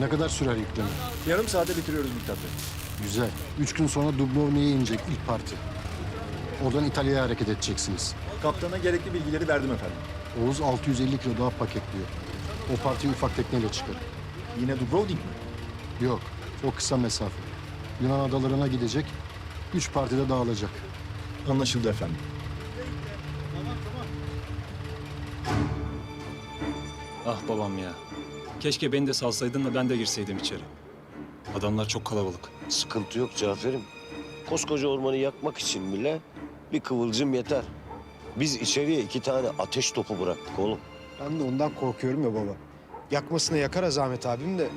Ne kadar sürer yükleme? Yarım saate bitiriyoruz Miktat Bey. Güzel. Üç gün sonra Dubrovnik'e inecek ilk parti. Oradan İtalya'ya hareket edeceksiniz. Kaptana gerekli bilgileri verdim efendim. Oğuz 650 kilo daha paketliyor. O parti ufak tekneyle çıkar. Yine Dubrovnik mi? Yok, o kısa mesafe. Yunan adalarına gidecek, üç partide dağılacak. Anlaşıldı efendim. Ah babam ya. Keşke beni de salsaydın da ben de girseydim içeri. Adamlar çok kalabalık. Sıkıntı yok Cafer'im. Koskoca ormanı yakmak için bile bir kıvılcım yeter. Biz içeriye iki tane ateş topu bıraktık oğlum. Ben de ondan korkuyorum ya baba. Yakmasına yakar Azamet abim de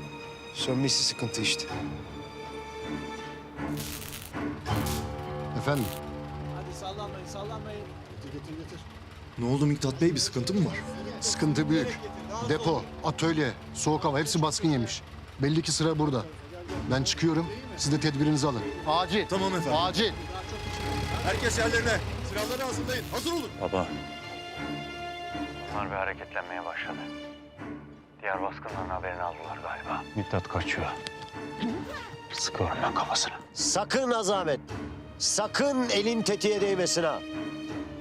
sönmesi sıkıntı işte. Efendim, Ne oldu Miktat Bey? Bir sıkıntı mı var? sıkıntı büyük. Depo, atölye, soğuk hava hepsi baskın yemiş. Belli ki sıra burada. Ben çıkıyorum, siz de tedbirinizi alın. Acil, Tamam efendim. acil. Herkes yerlerine. Silahları hazırlayın. Hazır olun. Baba. Bir hareketlenmeye başladı. Diğer baskından haberini aldılar galiba. Miktat kaçıyor. Sıkıyorum ben kafasına. Sakın Azamet. Sakın elin tetiğe değmesin ha.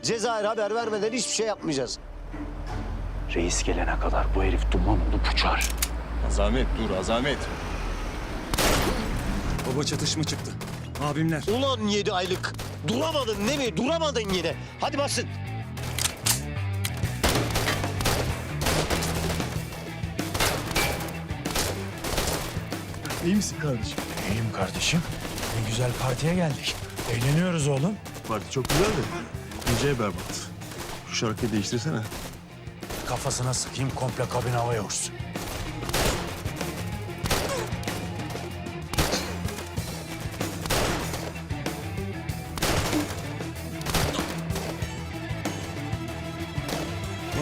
Cezayir haber vermeden hiçbir şey yapmayacağız. Reis gelene kadar bu herif duman olup uçar. Azamet dur Azamet. Baba çatışma çıktı. Abimler. Ulan yedi aylık. Duramadın değil mi? Duramadın yine. Hadi basın. İyi misin kardeşim? İyiyim kardeşim. Ne güzel partiye geldik. Eğleniyoruz oğlum. Parti çok güzel de DJ berbat. Şu şarkıyı değiştirsene. Kafasına sıkayım komple kabin havaya uçsun.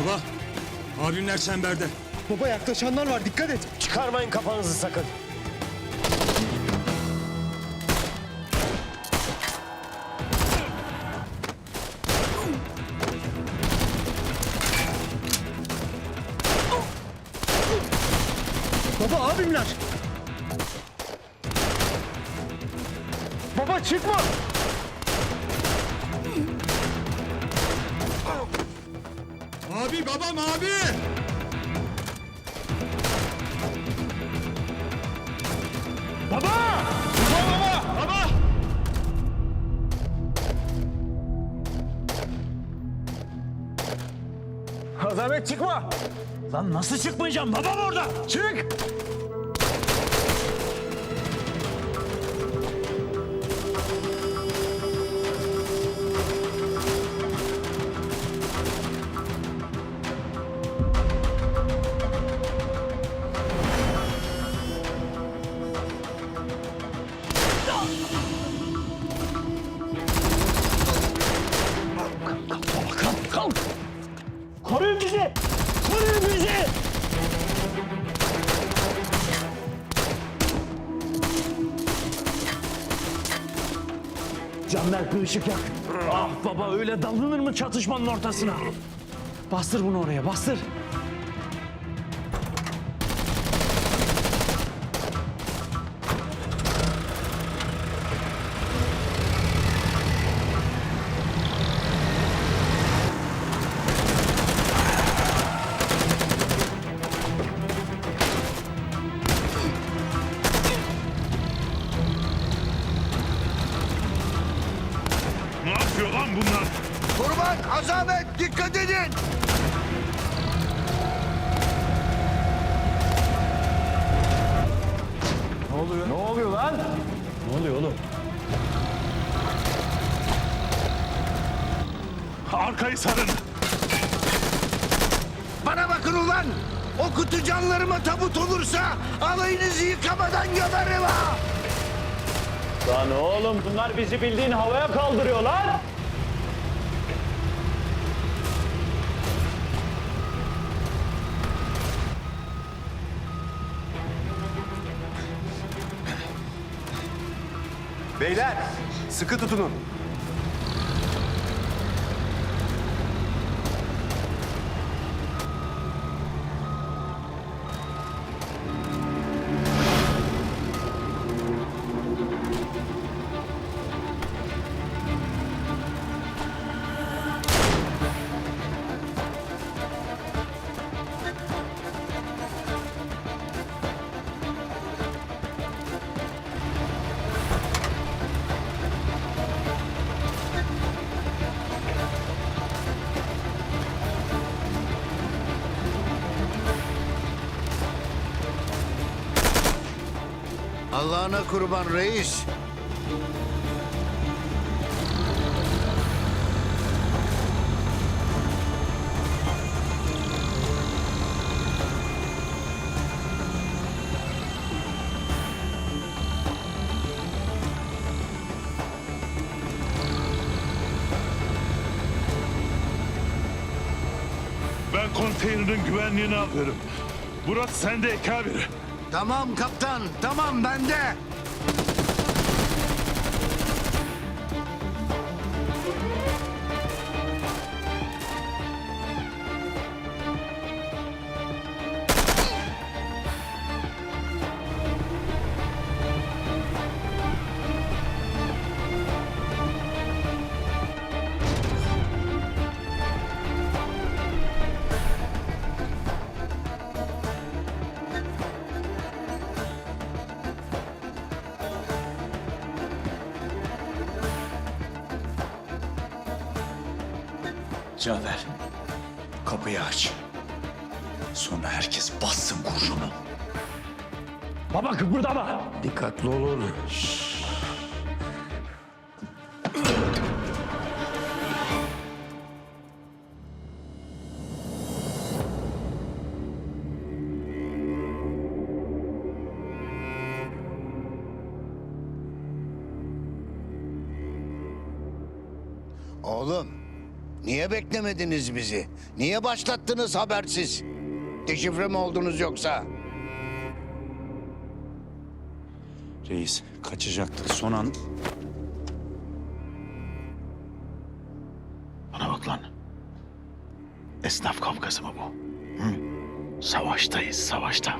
Baba. Abimler çemberde. Baba yaklaşanlar var dikkat et. Çıkarmayın kafanızı sakın. Baba abimler. Baba çıkma. Abi babam abi. Azamet çıkma. Lan nasıl çıkmayacağım? Babam orada. Çık. Canberk bir ışık yak. Ah baba öyle dalınır mı çatışmanın ortasına? Bastır bunu oraya bastır. Bunlar? Kurban, Azamet dikkat edin. Arkayı sarın. Bana bakın ulan! O kutu canlarıma tabut olursa alayınızı yıkamadan gömerim ha! Lan oğlum bunlar bizi bildiğin havaya kaldırıyorlar. Beyler sıkı tutunun. Allah'ına kurban reis. Ben konteynerin güvenliğini alıyorum. Burası sende kabir. Tamam kaptan, tamam bende. Cafer, kapıyı aç. Sonra herkes bassın kurşunu. Baba kıpırdama. Dikkatli olun. Oğlum, niye beklemediniz bizi? Niye başlattınız habersiz? Deşifre mi oldunuz yoksa? Reis, kaçacaktık son an... Bana bak lan. Esnaf kavgası mı bu? Hı? Savaştayız, savaşta.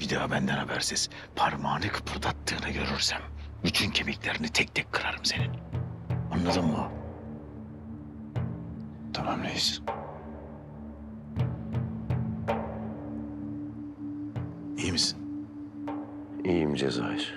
Bir daha benden habersiz parmağını kıpırdattığını görürsem... ...bütün kemiklerini tek tek kırarım senin. Anladın mı? Tamam reis. İyi misin? İyiyim Cezayir.